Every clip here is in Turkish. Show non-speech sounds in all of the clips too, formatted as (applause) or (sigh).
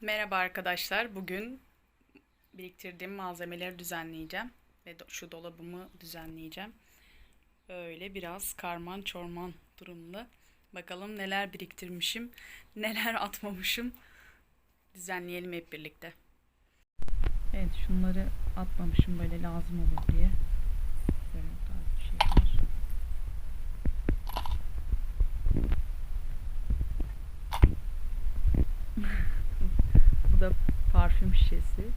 Merhaba arkadaşlar. Bugün biriktirdiğim malzemeleri düzenleyeceğim ve şu dolabımı düzenleyeceğim. Öyle biraz karman çorman durumda. Bakalım neler biriktirmişim, (laughs) neler atmamışım. Düzenleyelim hep birlikte. Evet, şunları atmamışım böyle lazım olur diye. Böyle bu tarz bir şeyler. Bu da parfüm şişesi.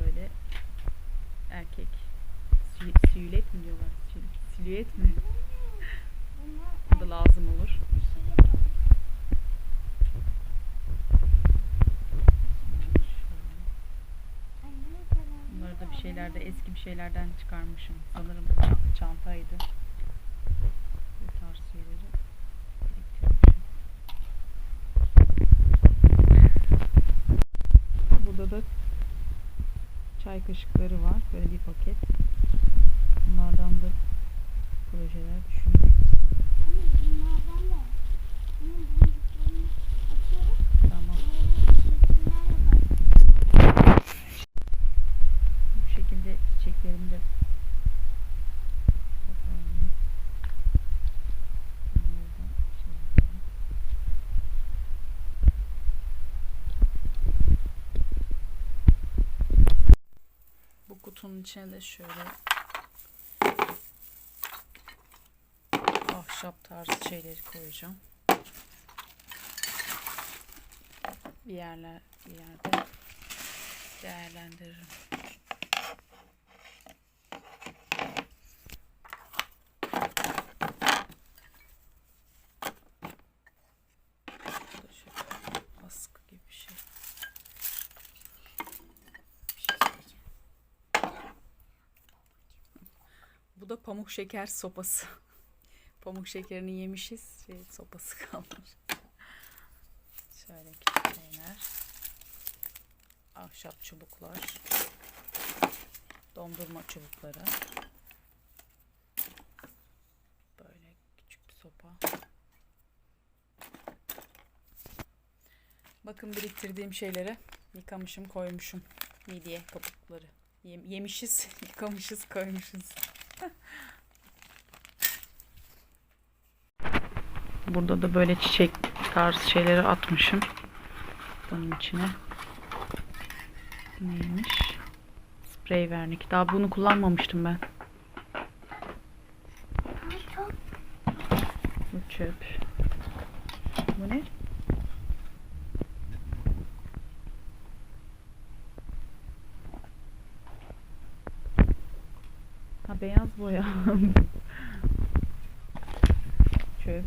Böyle erkek sület mi diyorlar? Silüet mi? Bu da lazım olur. Bunları da bir şeylerde eski bir şeylerden çıkarmışım. Sanırım ça- çantaydı. Bu tarz şeyleri biriktirmişim. Burada da çay kaşıkları var. Böyle bir paket. Bunlardan da projeler düşünüyorum. Tamam. Bu şekilde çiçeklerimi de toparlayayım. Bunları da şey yapalım. Bu kutunun içine de şöyle ahşap tarzı şeyleri koyacağım. Bir yerler bir yerde değerlendiririm. Bu da şöyle askı gibi bir şey. Bir şey söyleyeceğim. Bu da pamuk şeker sopası. (laughs) Pamuk şekerini yemişiz. Şey, sopası (laughs) kalmış. Şöyle küçük şeyler. Ahşap çubuklar. Dondurma çubukları. Böyle küçük bir sopa. Bakın biriktirdiğim şeyleri yıkamışım koymuşum. Midye kabukları. Yem- yemişiz, (laughs) yıkamışız, koymuşuz. Burada da böyle çiçek tarzı şeyleri atmışım. Bunun içine. Neymiş? Sprey vernik. Daha bunu kullanmamıştım ben. Bu çöp. Bu ne? Boya. çöp.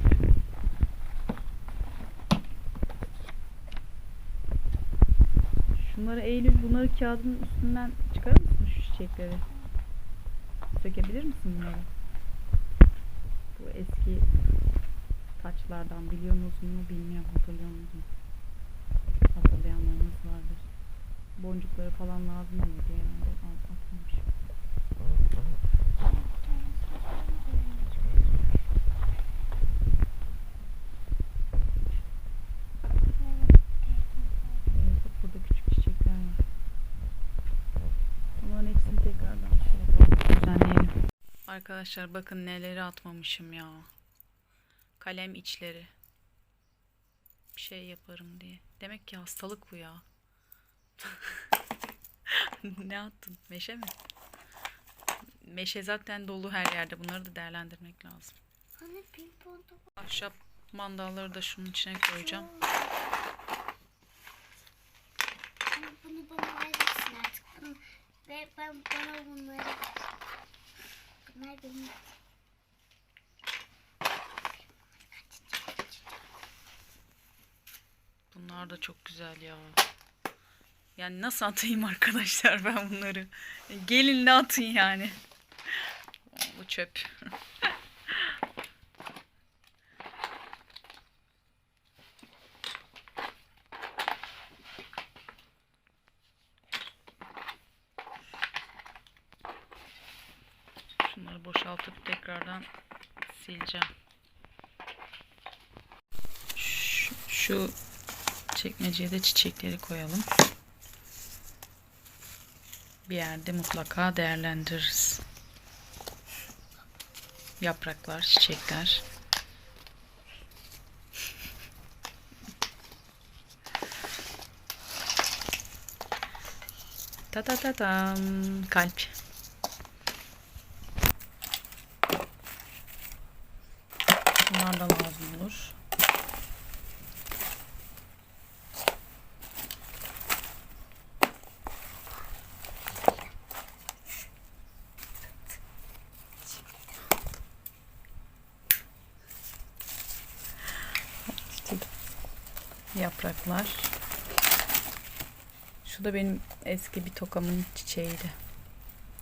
Şunları Eylül bunları kağıdın üstünden çıkarır mısın şu çiçekleri? Sökebilir misin bunları? Bu eski taçlardan biliyor musunuz bilmiyorum hatırlıyor musunuz? Hatırlayanlarınız vardır. Boncukları falan lazım olur diye herhalde al- atmamış. Evet, bak burada küçük çiçekler var. Bunların hepsini tekrardan şey yapalım, düzenleyelim. Arkadaşlar bakın neleri atmamışım ya. Kalem içleri. Bir şey yaparım diye. Demek ki hastalık bu ya. (laughs) ne attın? Meşe mi? Meşe zaten dolu her yerde. Bunları da değerlendirmek lazım. Hani pimpon topu Ahşap mandalları da şunun içine koyacağım. Bunu bana verirsin artık. Bunu, ben bana bunları. Bunlar benim. Bunlar da çok güzel ya. Yani nasıl atayım arkadaşlar ben bunları? Gelin de atın yani. Bu çöp. Şunları boşaltıp tekrardan sileceğim. Şu, şu çekmeceye de çiçekleri koyalım. Bir yerde mutlaka değerlendiririz. Yapraklar, çiçekler. Ta ta ta tam kalp. Bunlar da lazım olur. İşte yapraklar. Şu da benim eski bir tokamın çiçeğiydi.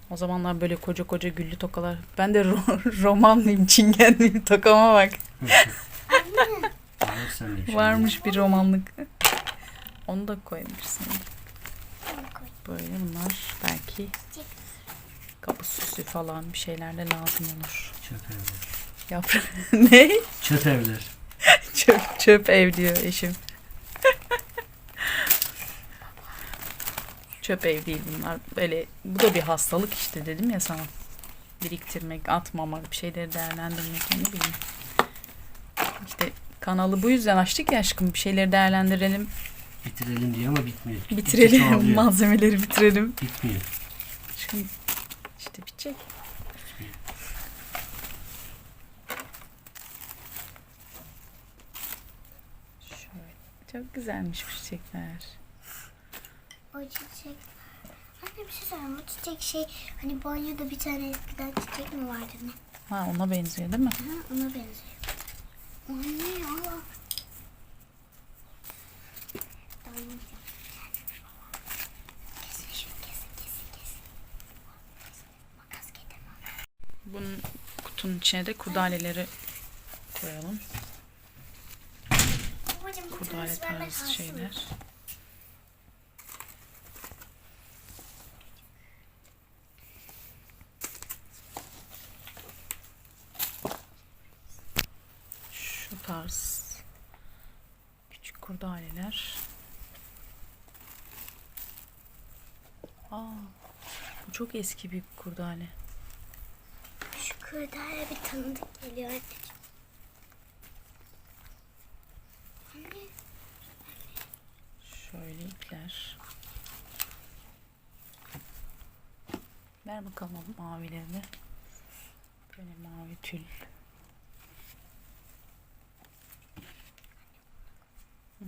O zamanlar böyle koca koca güllü tokalar. Ben de ro- (laughs) romanlıyım, çingenliyim. Tokama bak. Varmış bir romanlık. Onu da koyabilirsin. Bunu koy. Böyle bunlar belki kapı süsü falan bir şeylerle lazım olur. Çöp evler. Yaprak (laughs) ne? Çöp evler. Çöp, çöp ev diyor eşim. Çöp ev değil bunlar. Böyle bu da bir hastalık işte dedim ya sana. Biriktirmek, atmamak, bir şeyleri değerlendirmek ne bileyim. İşte kanalı bu yüzden açtık ya aşkım. Bir şeyleri değerlendirelim, Bitirelim diye ama bitmiyor. Bitirelim, malzemeleri bitirelim. Bitmiyor. Aşkım işte bitecek. Bitmiyor. Şöyle. Çok güzelmiş bu çiçekler. O çiçek. Anne bir şey söyleyeyim. Bu çiçek şey hani banyoda bir tane eskiden çiçek mi vardı ne? Ha ona benziyor değil mi? Ha, ona benziyor. Anne Allah. Bunun kutunun içine de kurdaleleri koyalım. Kurdale tarzı şeyler. Şu tarz küçük kurdaleler. Aa, bu çok eski bir kurdale. Şu kırdale bir tanıdık geliyor anneciğim. Anne. Şöyle ipler. Ver bakalım mavilerini. Böyle mavi tül. Hı.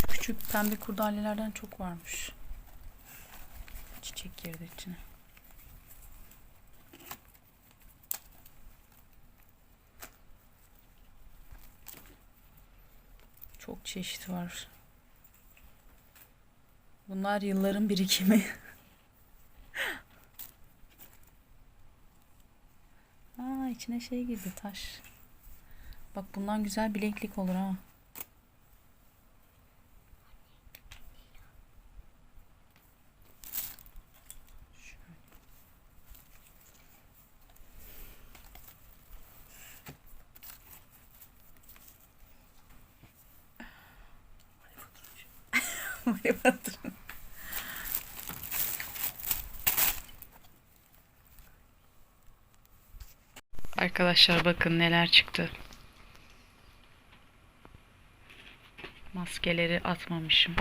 Şu küçük pembe kurdalelerden çok varmış. Çiçek girdi içine. Çok çeşit var. Bunlar yılların birikimi. (laughs) Aa içine şey girdi taş. Bak bundan güzel bileklik olur ha. Batırın. Arkadaşlar bakın neler çıktı. Maskeleri atmamışım.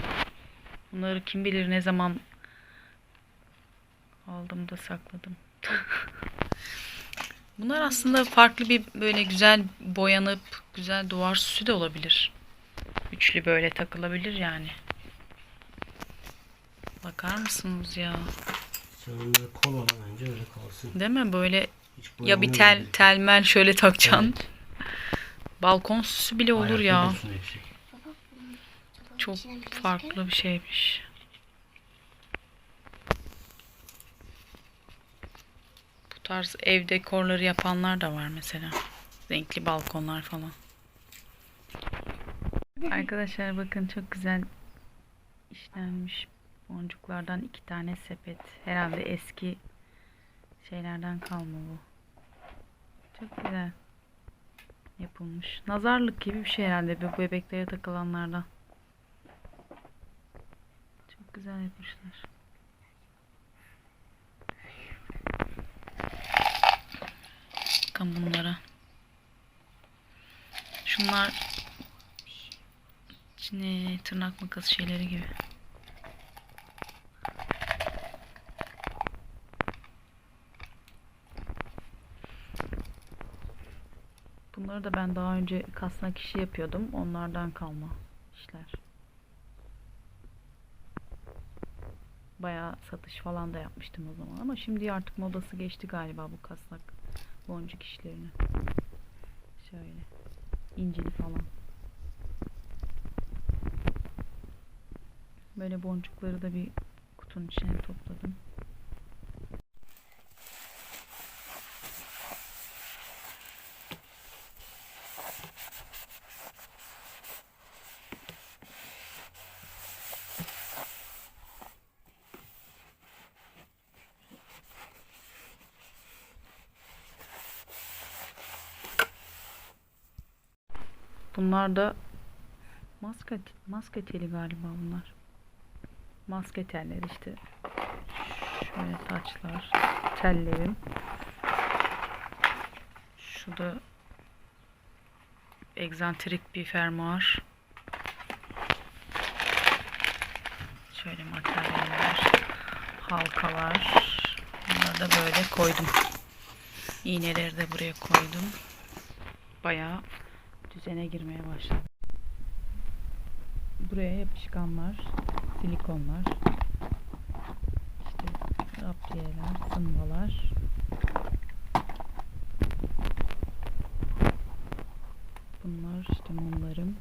Bunları kim bilir ne zaman aldım da sakladım. (laughs) Bunlar aslında farklı bir böyle güzel boyanıp güzel duvar süsü de olabilir. Üçlü böyle takılabilir yani. Bakar mısınız ya? Onları kol olan bence öyle kalsın. Değil mi? Böyle Hiç ya bir tel gerek. telmel şöyle takacaksın. Evet. Balkon süsü bile olur Ayakta ya. dursun hepsi. Çok farklı bir şeymiş. Bu tarz ev dekorları yapanlar da var mesela. Renkli balkonlar falan. Arkadaşlar bakın çok güzel işlenmiş boncuklardan iki tane sepet. Herhalde eski şeylerden kalma bu. Çok güzel yapılmış. Nazarlık gibi bir şey herhalde bu bebeklere takılanlardan. Çok güzel yapmışlar. Bakın bunlara. Şunlar içine tırnak makası şeyleri gibi. Bunları da ben daha önce kasnak işi yapıyordum. Onlardan kalma işler. Bayağı satış falan da yapmıştım o zaman ama şimdi artık modası geçti galiba bu kasnak boncuk işlerini. Şöyle incili falan. Böyle boncukları da bir kutunun içine topladım. Bunlar da maske, maske teli galiba bunlar. Maske telleri işte. Şöyle taçlar. Tellerim. Şu da egzantrik bir fermuar. Şöyle materyaller. Halkalar. Bunları da böyle koydum. İğneleri de buraya koydum. Bayağı düzene girmeye başladı. Buraya yapışkanlar, silikonlar, işte raptiyeler, sımbalar. Bunlar işte mumlarım,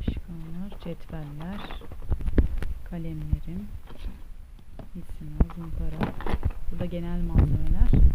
yapışkanlar, cetveller, kalemlerim, misinal, zımpara. Burada genel malzemeler.